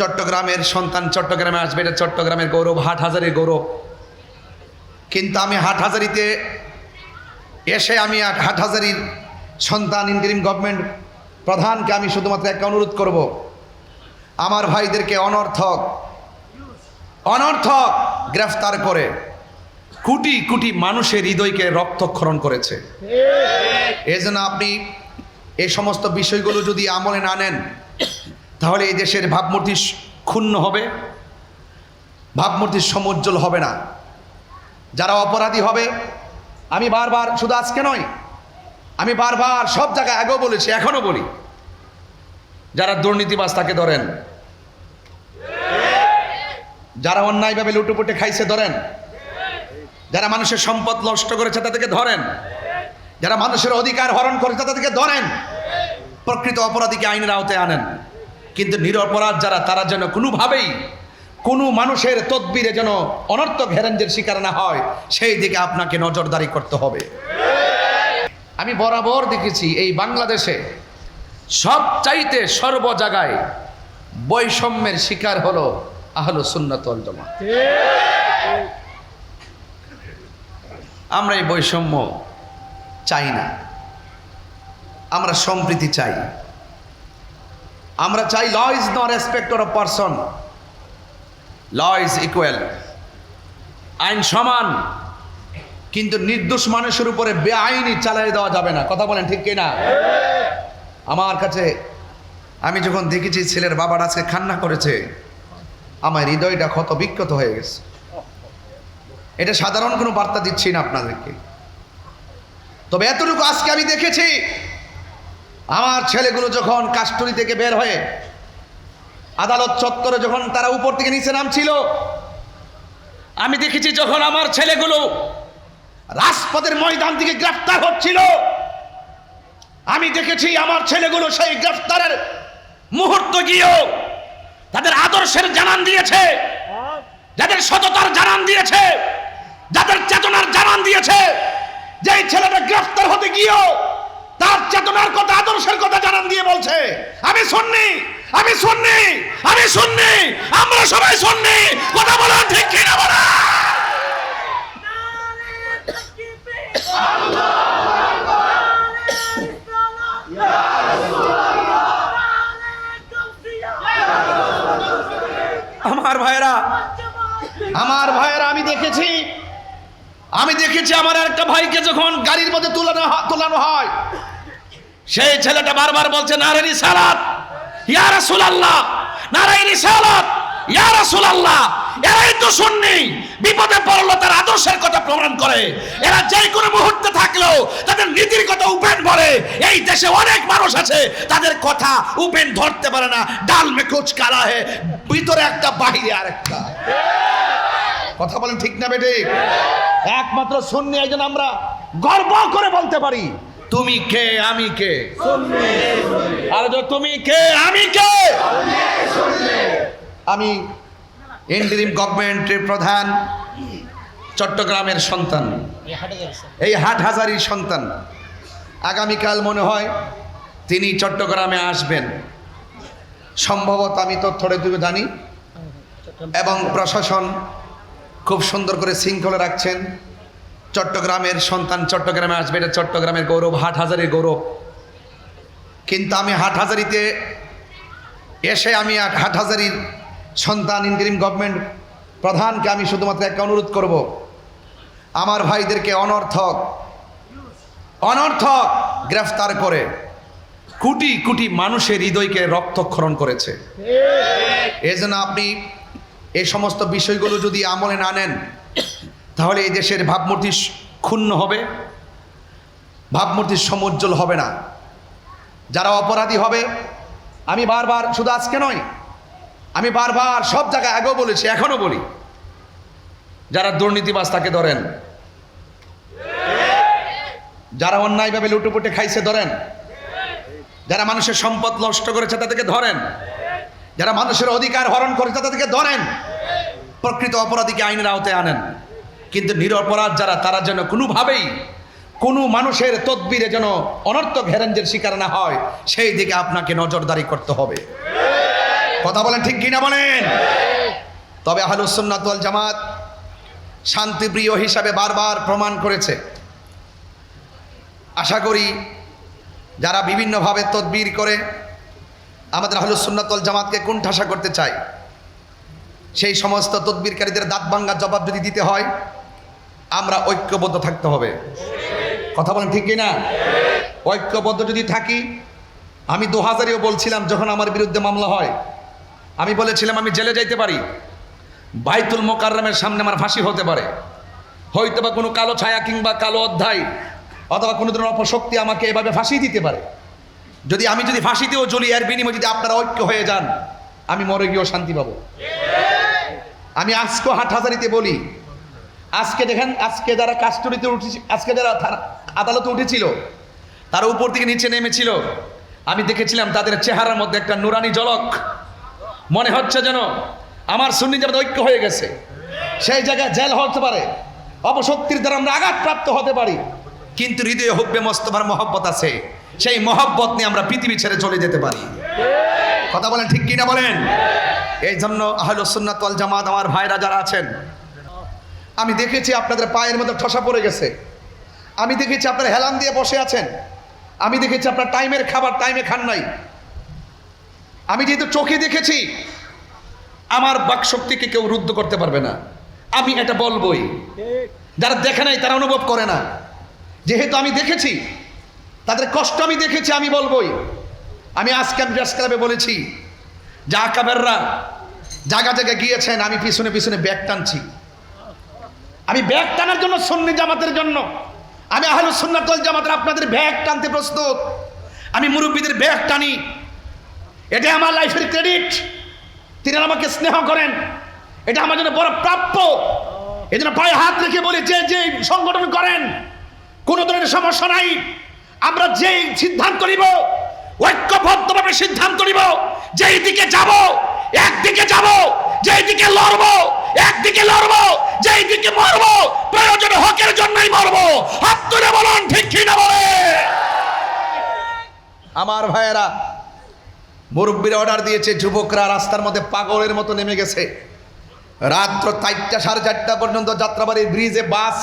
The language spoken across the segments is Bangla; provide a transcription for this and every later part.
চট্টগ্রামের সন্তান চট্টগ্রামে আসবে, এটা চট্টগ্রামের গৌরব হাট হাজারের গৌরব। কিন্তু আমি হাট হাজারিতে এসে আমি হাট হাজারির সন্তান, ইন্টারিম গভর্নমেন্ট প্রধানকে আমি শুধুমাত্র একটা অনুরোধ করব। আমার ভাইদেরকে অনর্থক অনর্থক গ্রেফতার করে কোটি কোটি মানুষের হৃদয়কে রক্তক্ষরণ করেছে। এই জন্য আপনি এই সমস্ত বিষয়গুলো যদি আমলে না নেন তাহলে এই দেশের ভাবমূর্তি ক্ষুণ্ণ হবে, ভাবমূর্তি সমুজ্জ্বল হবে না। যারা অপরাধী হবে, আমি বারবার, শুধু আজকে নয়, আমি বারবার সব জায়গায় আগেও বলেছি, এখনও বলি, যারা দুর্নীতিবাজ তাকে ধরেন, যারা অন্যায়ভাবে লুটুপুটে খাইছে ধরেন, যারা মানুষের সম্পদ নষ্ট করেছে তাদেরকে ধরেন, যারা মানুষের অধিকার হরণ করেছে তাদেরকে ধরেন, প্রকৃত অপরাধীকে আইনের আওতায় আনেন। কিন্তু নিরপরাধ যারা, তারা যেন কোনোভাবেই কোনো মানুষের তদবিরে যেন অনর্থক হেরেঞ্জের শিকার না হয়, সেই দিকে আপনাকে নজরদারি করতে হবে। আমি বরাবর দেখেছি এই বাংলাদেশে সব চাইতে সর্ব জায়গায় বৈষম্যের শিকার হলো আহলো সুন্নাতল জমা আমরা এই বৈষম্য চাই না। আমরা সম্প্রীতি চাই। আমরা চাই law is not respect of person law is equal আইন সমান, কিন্তু নির্দোষ মানুষের উপরে বেআইনি চালাই দেওয়া যাবে না। কথা বলেন ঠিক কিনা? আমার কাছে, আমি যখন দেখেছি ছেলের বাবার আজকে খান্না করেছে, আমার হৃদয়টা ক্ষত বিক্ষত হয়ে গেছে। এটা সাধারণ কোনো বার্তা দিচ্ছি না আপনাদেরকে। তবে এতটুকু আজকে আমি দেখেছি আমার ছেলেগুলো যখন কাস্টরি থেকে বের হয়ে আদালত চত্বরে যখন তারা উপর থেকে নিচে নামছিল, আমি দেখেছি যখন আমার ছেলেগুলো রাজপথের ময়দান থেকে গ্রেফতার হচ্ছিল, আমি দেখেছি আমার ছেলেগুলো সেই গ্রেফতারের মুহূর্ত গিয়েও তাদের আদর্শের জানান দিয়েছে, যাদের সততার জানান দিয়েছে, যাদের চেতনার জানান দিয়েছে, যেই ছেলেটা গ্রেফতার হতে গিয়েও তার চেতনার কথা আদর্শের কথা জানান দিয়ে বলছে আমি শুননি আমি শুননি আমি শুননি আমরা সবাই শুননি কথা বলা ঠিক কিনা বলা? আমার ভাইরা আমার ভাইয়েরা আমি দেখেছি আমি দেখেছি আমার একটা ভাইকে যখন গাড়ির মধ্যে তুলানো তোলানো হয়, সেই ছেলেটা বারবার বলছে নারায়ণী সালাত ইয়া রাসূলুল্লাহ নারায়ণী সালাত ইয়া রাসূলুল্লাহ। এরাই তো শুননি বিপদে পড়ল, তার আদর্শের কথা প্রমাণ করে। এরা যে কোনো মুহূর্তে থাকলেও তাদের নীতির কথা উপেন বলে। এই দেশে অনেক মানুষ আছে, তাদের কথা উপেন ধরতে পারে না। ডাল মে কুচ কালা হে, ভিতরে একটা, বাহিরে আরেকটা। কথা বলেন ঠিক না বেটে একমাত্র শুননি একজন আমরা গর্ব করে বলতে পারি, তুমি কে, আমি কে? আর তুমি কে, আমি কে? আমি ইন্টারিম গভর্নমেন্টের প্রধান, চট্টগ্রামের সন্তান। এই হাট হাজারির সন্তান। আগামীকাল মনে হয় তিনি চট্টগ্রামে আসবেন। সম্ভবত আমি তথ্যটা দিকে জানি। এবং প্রশাসন খুব সুন্দর করে শৃঙ্খলা রাখছেন। চট্টগ্রামের সন্তান চট্টগ্রামে আসবে এটা চট্টগ্রামের গৌরব হাট হাজারের গৌরব। কিন্তু আমি হাট হাজারিতে এসে আমি এক হাট হাজারির সন্তান ইন্টারিম গভর্নমেন্ট প্রধানকে আমি শুধুমাত্র একটা অনুরোধ করব। আমার ভাইদেরকে অনর্থক অনর্থক গ্রেফতার করে কোটি কোটি মানুষের হৃদয়কে রক্তক্ষরণ করেছে। এই জন্য আপনি এই সমস্ত বিষয়গুলো যদি আমলে না নেন, তাহলে এই দেশের ভাবমূর্তি ক্ষুণ্ণ হবে, ভাবমূর্তি সমুজ্জ্বল হবে না। যারা অপরাধী হবে, আমি বারবার শুধু আজকে নয়, আমি বারবার সব জায়গায় আগেও বলেছি, এখনও বলি, যারা দুর্নীতিবাজ তাকে ধরেন, যারা অন্যায়ভাবে লুটুপুটে খাইছে ধরেন, যারা মানুষের সম্পদ নষ্ট করেছে তাদেরকে ধরেন যারা মানুষের অধিকার হরণ করেছে তাদেরকে ধরেন। প্রকৃত অপরাধীকে আইনের আওতায় আনেন। কিন্তু নিরপরাধ যারা, তারা যেন কোনোভাবেই কোনো মানুষের তদবিরে যেন অনর্থক হেরেঞ্জের শিকার না হয়, সেই দিকে আপনাকে নজরদারি করতে হবে। কথা বলেন ঠিক কিনা বলেন? তবে আহলুসুন্নাত ওয়াল জামাত শান্তিপ্রিয় হিসাবে বারবার প্রমাণ করেছে। আশা করি যারা বিভিন্নভাবে তদবির করে আমাদের আহলুসুন্নাতল জামাতকে কোন ঠাসা করতে চায়। সেই সমস্ত তদবিরকারীদের দাঁত ভাঙ্গা জবাব যদি দিতে হয়, আমরা ঐক্যবদ্ধ থাকতে হবে। কথা বলেন ঠিক না ঐক্যবদ্ধ যদি থাকি, আমি দু হাজারেও বলছিলাম যখন আমার বিরুদ্ধে মামলা হয়। আমি বলেছিলাম, আমি জেলে যাইতে পারি। বাইতুল মোকাররমের সামনে আমার ফাঁসি হতে পারে। হয়তো বা কোনো কালো ছায়া কিংবা কালো অধ্যায় অথবা কোনো ধরনের অপশক্তি আমাকে এভাবে ফাঁসি দিতে পারে। যদি আমি যদি ফাঁসিতেও জ্বলি, এর বিনিময়ে যদি আপনারা ঐক্য হয়ে যান, আমি মরে গিয়েও শান্তি পাবো। আমি আজকেও হাট হাজারিতে বলি, আজকে দেখেন, আজকে যারা কাস্টডিতে উঠেছে, আজকে যারা আদালতে উঠেছিল, তারা উপর থেকে নিচে নেমেছিল। আমি দেখেছিলাম তাদের চেহারার মধ্যে একটা নুরানি জলক মনে হচ্ছে যেন আমার সুন্নি জামাত ঐক্য হয়ে গেছে। সেই জায়গায় জেল হতে পারে। অপশক্তির দ্বারা আমরা আঘাতপ্রাপ্ত হতে পারি। কিন্তু হৃদয়ে হুব্বে মস্তফার মহব্বত আছে। সেই মহব্বত নিয়ে আমরা পৃথিবী ছেড়ে চলে যেতে পারি। কথা বলেন ঠিক কিনা বলেন? এই জন্য আহল সুন্নাত জামাত আমার ভাইরা যারা আছেন, আমি দেখেছি আপনাদের পায়ের মধ্যে ঠসা পড়ে গেছে। আমি দেখেছি আপনারা হেলান দিয়ে বসে আছেন। আমি দেখেছি আপনার টাইমের খাবার টাইমে খান নাই। আমি যেহেতু চোখে দেখেছি, আমার বাকশক্তিকে কেউ রুদ্ধ করতে পারবে না। আমি এটা বলবই। যারা দেখে নাই তারা অনুভব করে না। যেহেতু আমি দেখেছি তাদের কষ্ট আমি দেখেছি, আমি বলবই। আমি আজকে আমি প্রেস ক্লাবে বলেছি, যে আকাবেররা জায়গা জায়গায় গিয়েছেন, আমি পিছনে পিছনে ব্যাগ টানছি। আমি ব্যাগ টানার জন্য সুন্নি জামাতের জন্য, আমি আহলু সুন্নাতল জামাতের আপনাদের ব্যাগ টানতে প্রস্তুত। আমি মুরব্বীদের ব্যাগ টানি। এটা আমার লাইফের ক্রেডিট। তিনি আমাকে স্নেহ করেন। এটা আমার জন্য বড় প্রাপ্য। এই জন্য পায়ে হাত রেখে বলি, যে যে সংগঠন করেন, কোনো ধরনের সমস্যা নাই। আমরা যেই সিদ্ধান্ত নিব, ঐক্যবদ্ধভাবে সিদ্ধান্ত নিব, যেই দিকে যাব, একদিকে যাব, যেই দিকে লড়ব, একদিকে লড়ব, যেই দিকে মরব, প্রয়োজনে হকের জন্যই মরব। হাত তুলে বলুন, ঠিক কি না বলে? আমার ভাইয়েরা, মুরব্বীরা অর্ডার দিয়েছে, যুবকরা রাস্তার মধ্যে পাগলের মতো নেমে গেছে। রাত্র চারটা সাড়ে চারটা পর্যন্ত যাত্রাবাড়ির ব্রিজে বাস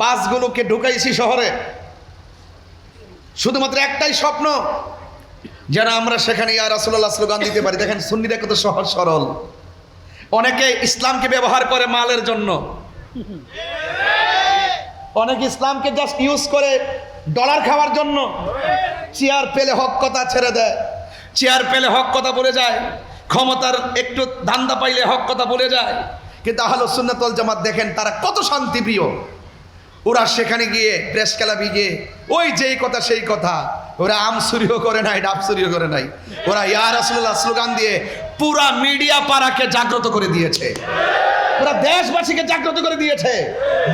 বাসগুলোকে ঢুকাইছি শহরে। শুধুমাত্র একটাই স্বপ্ন। যেন আমরা সেখানে ইয়া রাসুল্লাহ স্লোগান দিতে পারি। দেখেন সুন্নিরা কত সহজ সরল। অনেকে ইসলামকে ব্যবহার করে মালের জন্য। অনেক ইসলামকে জাস্ট ইউজ করে ডলার খাওয়ার জন্য। চেয়ার পেলে হক কথা ছেড়ে দেয়। চেয়ার পেলে হক কথা বলে যায়। ক্ষমতার একটু ধান্দা পাইলে হক কথা বলে যায়। কিন্তু আহলো সুন্নাতল জামাত দেখেন তারা কত শান্তিপ্রিয়। ওরা সেখানে গিয়ে প্রেস ক্লাবে গিয়ে, ওই যেই কথা সেই কথা। ওরা আম চুরিও করে নাই, ডাব চুরিও করে নাই। ওরা ইয়া রাসূলুল্লাহ স্লোগান দিয়ে পুরা মিডিয়া পাড়াকে জাগ্রত করে দিয়েছে। ওরা দেশবাসীকে জাগ্রত করে দিয়েছে।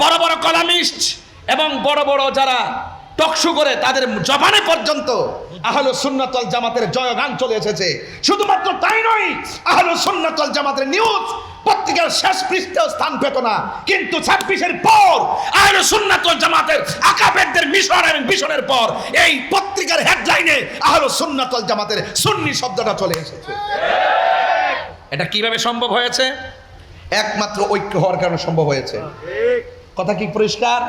বড় বড় কলামিস্ট এবং বড় বড় যারা টকশো করে, তাদের জবানে পর্যন্ত আহলো সুন্নাতল জামাতের জয়গান চলে এসেছে। শুধুমাত্র তাই নয়, আহলো সুন্নাতল জামাতের নিউজ পত্রিকার শেষ পৃষ্ঠেও স্থান পেত না। কিন্তু ছাব্বিশের পর আহলো সুন্নাতল জামাতের আকাবেরদের মিশন এবং মিশনের পর এই পত্রিকার হেডলাইনে আহলো সুন্নাতল জামাতের সুন্নি শব্দটা চলে এসেছে। এটা কীভাবে সম্ভব হয়েছে? একমাত্র ঐক্য হওয়ার কারণে সম্ভব হয়েছে। কথা কি পরিষ্কার?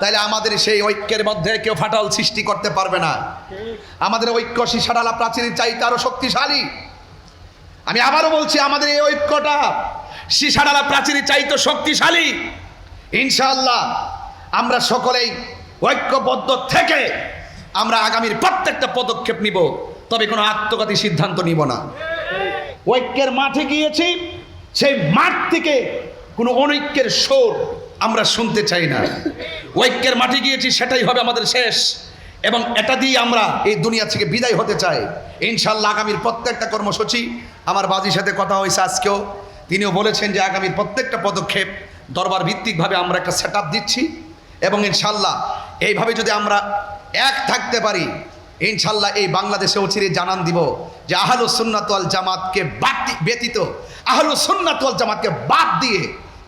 তাইলে আমাদের সেই ঐক্যের মধ্যে কেউ ফাটল সৃষ্টি করতে পারবে না। আমাদের ঐক্য শিশাডালা প্রাচীর চাইতে আরও শক্তিশালী। আমি আবারও বলছি আমাদের এই ঐক্যটা শিশাডালা প্রাচীর চাইতে শক্তিশালী। ইনশাআল্লাহ, আমরা সকলেই ঐক্যবদ্ধ থেকে আমরা আগামীর প্রত্যেকটা পদক্ষেপ নিব, তবে কোনো আত্মঘাতী সিদ্ধান্ত নিব না। ঐক্যের মাঠে গিয়েছি, সেই মাঠ থেকে কোনো অনৈক্যের সোর আমরা শুনতে চাই না। ঐক্যের মাঠে গিয়েছি, সেটাই হবে আমাদের শেষ, এবং এটা দিয়ে আমরা এই দুনিয়া থেকে বিদায় হতে চাই। ইনশাল্লাহ আগামীর প্রত্যেকটা কর্মসূচি, আমার বাজির সাথে কথা হয়েছে আজকেও। তিনিও বলেছেন যে আগামী প্রত্যেকটা পদক্ষেপ দরবার ভিত্তিকভাবে আমরা একটা সেট দিচ্ছি এবং ইনশাল্লাহ এইভাবে যদি আমরা এক থাকতে পারি, ইনশাল্লাহ এই বাংলাদেশে অচিরে জানান দিব যে আহলু সুন্নাতল জামাতকে বাদ ব্যতীত আহলু সুন্নাতল জামাতকে বাদ দিয়ে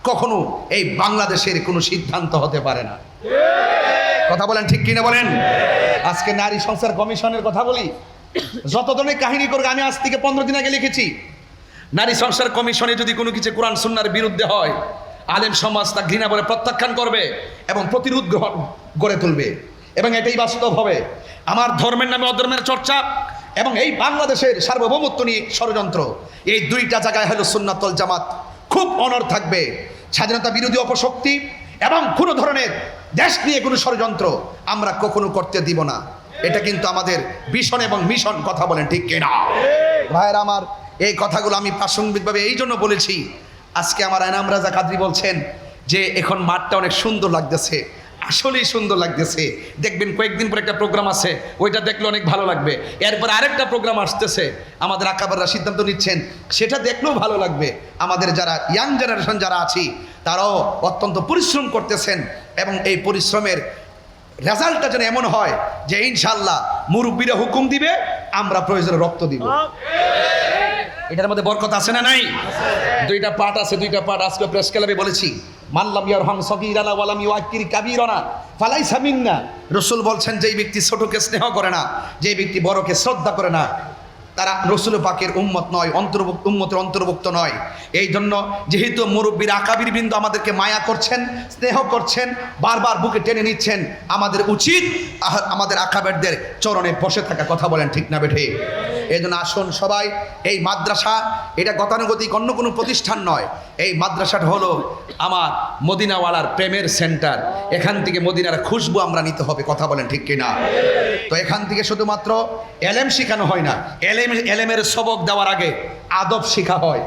কখনো এই বাংলাদেশের কোনো সিদ্ধান্ত হতে পারে না। কথা বলেন ঠিক কিনা বলেন? আজকে নারী সংস্কার কমিশনের কথা বলি। যত ধরনের কাহিনী করবে, আমি আজ থেকে পনেরো দিন আগে লিখেছি নারী সংসার কমিশনে যদি কোনো কিছু কোরআন সুন্নার বিরুদ্ধে হয়, আলেম সমাজ তা ঘৃণা বলে প্রত্যাখ্যান করবে এবং প্রতিরোধ গ্রহণ গড়ে তুলবে। এবং এটাই বাস্তব হবে। আমার ধর্মের নামে অধর্মের চর্চা এবং এই বাংলাদেশের সার্বভৌমত্ব নিয়ে ষড়যন্ত্র। এই দুইটা জায়গায় হলো সুন্নাতল জামাত। খুব অনর থাকবে। স্বাধীনতা বিরোধী অপশক্তি এবং কোনো ধরনের দেশ নিয়ে কোনো ষড়যন্ত্র আমরা কখনো করতে দিব না। এটা কিন্তু আমাদের ভীষণ এবং মিশন কথা বলেন ঠিক কিনা। ভাইয়ের আমার এই কথাগুলো আমি প্রাসঙ্গিকভাবে এই জন্য বলেছি। আজকে আমার এনাম রাজা কাদরি বলছেন যে, এখন মাঠটা অনেক সুন্দর লাগতেছে। আসলেই সুন্দর লাগতেছে। দেখবেন কয়েকদিন পর একটা প্রোগ্রাম আছে, ওইটা দেখলে অনেক ভালো লাগবে। এরপর আরেকটা প্রোগ্রাম আসতেছে, আমাদের আকাবাররা সিদ্ধান্ত নিচ্ছেন, সেটা দেখলেও ভালো লাগবে। আমাদের যারা ইয়াং জেনারেশন যারা আছি, তারাও অত্যন্ত পরিশ্রম করতেছেন এবং এই পরিশ্রমের রেজাল্টটা যেন এমন হয় যে ইনশাল্লাহ মুরব্বীরা হুকুম দিবে, আমরা প্রয়োজনে রক্ত দিব। এটার মধ্যে বরকত আছে না নাই? দুইটা পাঠ আছে, দুইটা পাঠ আজকে প্রেস ক্লাবে বলেছি। মানলাম ইয়ার হাম সগিরানা ওয়ালাম ইউআকির কাবিরানা ফালাই সামিন্না রসুল বলছেন, যেই ব্যক্তি ছোটকে স্নেহ করে না, যেই ব্যক্তি বড়কে শ্রদ্ধা করে না, তারা রসুল পাকের উম্মত নয়, অন্তর্ভুক্ত, উম্মতের অন্তর্ভুক্ত নয়। এই জন্য যেহেতু মুরব্বীর আকাবির বিন্দু আমাদেরকে মায়া করছেন, স্নেহ করছেন, বারবার বুকে টেনে নিচ্ছেন, আমাদের উচিত আমাদের আকাবেরদের চরণে বসে থাকা কথা বলেন, ঠিক না বেঠে? এই জন্য আসুন সবাই, এই মাদ্রাসা, এটা গতানুগতিক, অন্য কোনো প্রতিষ্ঠান নয়। এই মাদ্রাসাটা হলো আমার মদিনাওয়ালার প্রেমের সেন্টার। এখান থেকে মদিনার খুশবু আমরা নিতে হবে, কথা বলেন ঠিক কিনা? তো এখান থেকে শুধুমাত্র এলএম শেখানো হয় না। এলএম এলেমের সবক দেওয়ার আগে আদব শেখা হয়।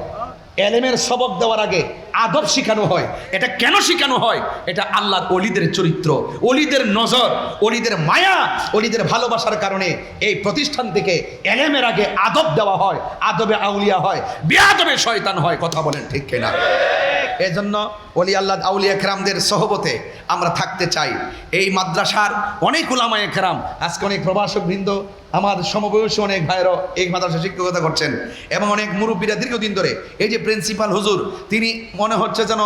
এলেমের সবক দেওয়ার আগে আদব শেখানো হয়। এটা কেন শেখানো হয়? এটা আল্লাহর অলিদের চরিত্র, অলিদের নজর, অলিদের মায়া, অলিদের ভালোবাসার কারণে এই প্রতিষ্ঠান থেকে এলেমের আগে আদব দেওয়া হয়, আদবে আউলিয়া হয়, বেআদবে শয়তান হয়, কথা বলেন ঠিক কিনা? এই জন্য অলি আল্লাহ আউলিয়া একরামদের সহবতে আমরা থাকতে চাই। এই মাদ্রাসার অনেক উলামা একরাম আজকে অনেক প্রবাসক বৃন্দ আমার সমবয়সী অনেক ভাইয়েরও এই মাদ্রাসা শিক্ষকতা করছেন এবং অনেক মুরব্বীরা দীর্ঘদিন ধরে এই যে প্রিন্সিপাল হুজুর, তিনি মনে হচ্ছে যেন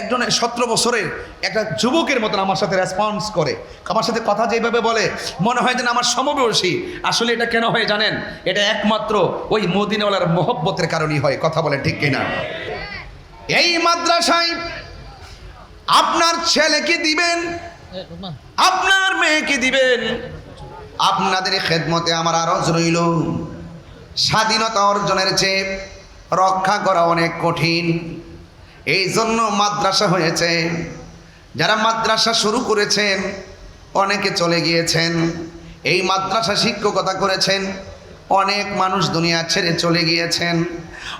একজনের সতেরো বছরের একটা যুবকের মতন আমার সাথে রেসপন্স করে। আমার সাথে কথা যেভাবে বলে, মনে হয় যেন আমার সমবয়সী। আসলে এটা কেন হয় জানেন? এটা একমাত্র ওই মদিনাওয়ালার মহব্বতের কারণেই হয়, কথা বলে ঠিক কিনা? এই মাদ্রাসায় আপনার ছেলেকে দিবেন? আপনার মেয়েকে দিবেন? আপনাদের খেদমতে আমার আরজ রইল। স্বাধীনতা অর্জনের চেয়ে রক্ষা করা অনেক কঠিন। এই জন্য মাদ্রাসা হয়েছে। যারা মাদ্রাসা শুরু করেছেন, অনেকে চলে গিয়েছেন। এই মাদ্রাসা শিক্ষকতা করেছেন, অনেক মানুষ দুনিয়া ছেড়ে চলে গিয়েছেন।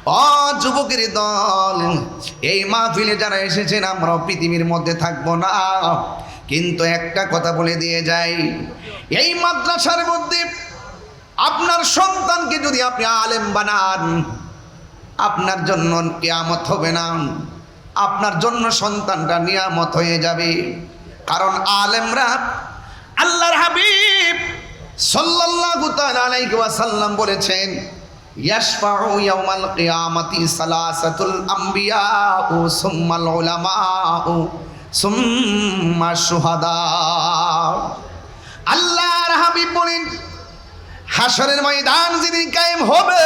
অ, যুবকের দল, এই মাহফিলে যারা এসেছেন আমরা পৃথিবীর মধ্যে থাকব না। কিন্তু একটা কথা বলে দিয়ে যাই। এই মাদ্রাসার মধ্যে আপনার সন্তানকে যদি আপনি আলেম বানান, আপনার জন্য কেয়ামত হবে না। আপনার জন্য সন্তানটা নিয়ামত হয়ে যাবে। কারণ আলেমরা আল্লাহর হাবিব সাল্লাল্লাহু তাআলা আলাইহি ওয়াসাল্লাম বলেছেন, ইয়াশফাউ ইয়াউমাল কিয়ামাতি সালাসাতুল আম্বিয়াউ সুম্মাল উলামাউ। সুম্মা শুহাদা আল্লাহর হাবিব বলেন হাসরের ময়দান যেদিন কায়েম হবে,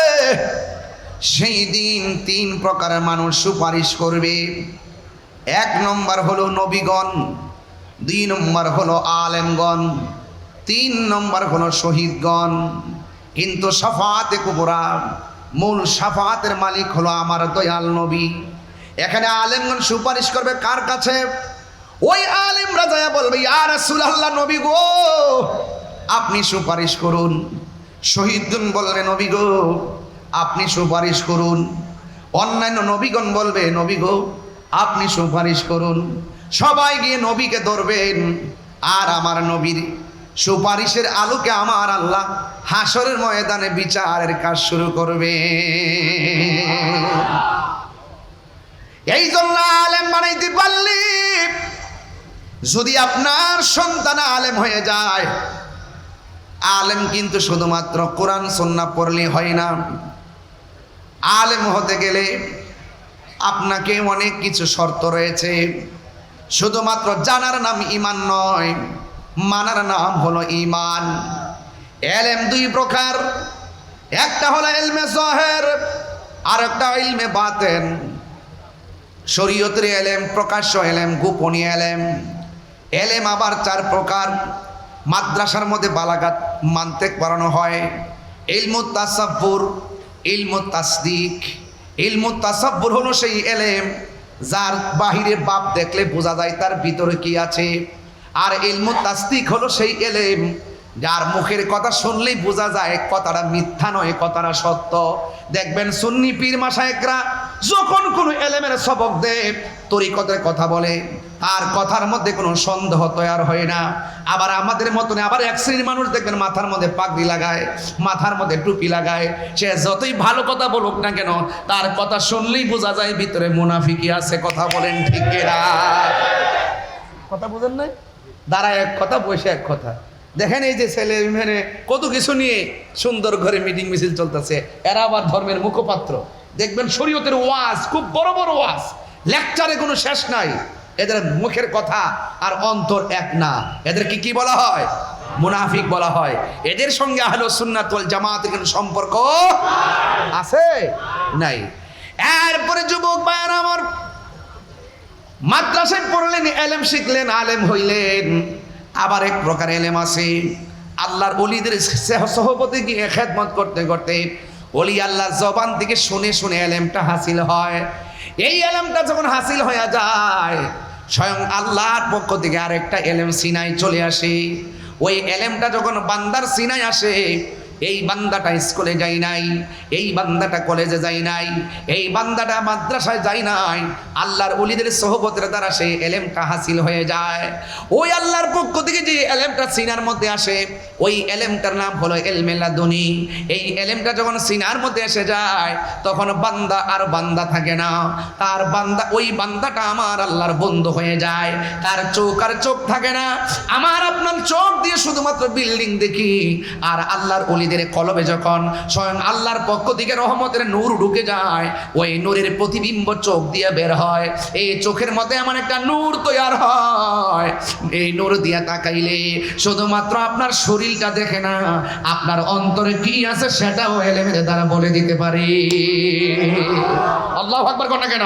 সেই দিন তিন প্রকারের মানুষ সুপারিশ করবে। এক নম্বর হলো নবীগণ, দুই নম্বর হলো আলেমগণ, তিন নম্বর হলো শহীদগণ। কিন্তু সাফাতে কুবরা, মূল সাফাতের মালিক হলো আমার দয়াল নবী। এখানে আলেমগণ সুপারিশ করবে কার কাছে? ওই আলেম রাজা বলবে, ইয়া রাসূলুল্লাহ, নবী গো, আপনি সুপারিশ করুন। শহীদগণ বলবে, নবী গো, আপনি সুপারিশ করুন। অন্যান্য নবীগণ বলবে, নবী গো, আপনি সুপারিশ করুন। সবাই গিয়ে নবীকে ধরবেন। আর আমার নবীর সুপারিশের আলোকে আমার আল্লাহ হাসরের ময়দানে বিচারের কাজ শুরু করবে। এই জন্য আলেম বানাইতে পারলি যদি আপনার সন্তান আলেম হয়ে যায়, আলেম কিন্তু শুধুমাত্র কোরআন, সন্না পড়লে হয় না। আলেম হতে গেলে আপনাকে অনেক কিছু শর্ত রয়েছে। শুধুমাত্র জানার নাম ইমান নয়, মানার নাম হলো ইমান। এলেম দুই প্রকার, একটা হলো এলমে জহের আর একটা ইলমে বাতেন। শরীয়তের এলেম, প্রকাশ্য এলেম, গোপনীয় এলেম। এলেম আবার চার প্রকার। মাদ্রাসার মধ্যে বালাগাত মানতে করানো হয়। ইলমু তাসাব্বুর, ইলমু তাসদিক। ইলমু তাসাব্বুর হলো সেই এলেম যার বাহিরে বাপ দেখলে বোঝা যায় তার ভিতরে কি আছে। আর ইলমু তাসদিক হলো সেই এলেম যার মুখের কথা শুনলেই বোঝা যায়, কথাটা মিথ্যা নয়, কথাটা সত্য। দেখবেন সুন্নি পীর মাসায়করা যখন কোনো এলেমের সবক দেয়, তরিকতের কথা বলে তার কথার মধ্যে কোনো সন্দেহ তৈরি হয় না। আবার আমাদের মতন আবার এক শ্রেণির মানুষ দেখবেন মাথার মধ্যে পাগড়ি লাগায়, মাথার মধ্যে টুপি লাগায়। সে যতই ভালো কথা বলুক না কেন, তার কথা শুনলেই বোঝা যায় ভিতরে মুনাফিকি আছে, কথা বলেন ঠিক কিনা? কথা বুঝেন নাই? দাঁড়ায় এক কথা, বসে এক কথা। দেখেন এই যে ছেলে মেয়ে কত কিছু নিয়ে সুন্দর ঘরে মিটিং মিছিল চলতেছে। এরা আবার ধর্মের মুখপাত্র। দেখবেন শরীয়তের ওয়াজ, খুব বড় বড় ওয়াজ। লেকচারে কোনো শেষ নাই। এদের মুখের কথা আর অন্তর এক না। এদেরকে কি বলা হয়? মুনাফিক বলা হয়। এদের সঙ্গে আহলো সুন্নাত ওয়াল জামাতের কোনো সম্পর্ক আছে? নাই। এরপরে যুবক ভাইয়ার আমার, মাদ্রাসায় পড়লেন, এলেম শিখলেন, আলেম হইলেন। আবার এক প্রকার এলেম আছে। আল্লাহর অলিদের সহপতি গিয়ে খেদমত করতে করতে অলি আল্লাহর জবান থেকে শুনে শুনে এলেমটা হাসিল হয়। এই এলেমটা যখন হাসিল হয়ে যায়, স্বয়ং আল্লাহর পক্ষ থেকে আরেকটা এলেম সিনাই চলে আসে। ওই এলেমটা যখন বান্দার সিনাই আসে এই বান্দাটা স্কুলে যাই নাই, এই বান্দাটা কলেজে যাই নাই, এই বান্দাটা মাদ্রাসায় যাই নাই, আল্লাহর অলিদের সহবতের দ্বারা সেই এলেমটা হাসিল হয়ে যায়। ওই আল্লাহর পক্ষ থেকে যে এলেমটা সিনার মধ্যে আসে, ওই এলেমটার নাম হলো এলমেলাদুনি এই এলেমটা যখন সিনার মধ্যে এসে যায়, তখন বান্দা আর বান্দা থাকে না। তার বান্দা, ওই বান্দাটা আমার আল্লাহর বন্ধু হয়ে যায়। তার চোখ আর চোখ থাকে না। আমার আপনার চোখ দিয়ে শুধুমাত্র বিল্ডিং দেখি, আর আল্লাহর অলিদের কলবে যখন স্বয়ং আল্লাহর পক্ষ থেকে রহমতের নূর ঢুকে যায়, ওই নূরের প্রতিবিম্ব চোখ দিয়ে বের হয়। এই চোখের মধ্যে এমন একটা নূর তৈয়ার হয়। এই নূর দিয়ে তাকাইলে শুধুমাত্র আপনার শরীরটা দেখে না, আপনার অন্তরে কি আছে সেটাও এলেমের দ্বারা বলে দিতে পারি। আল্লাহ আকবার কোন কেন?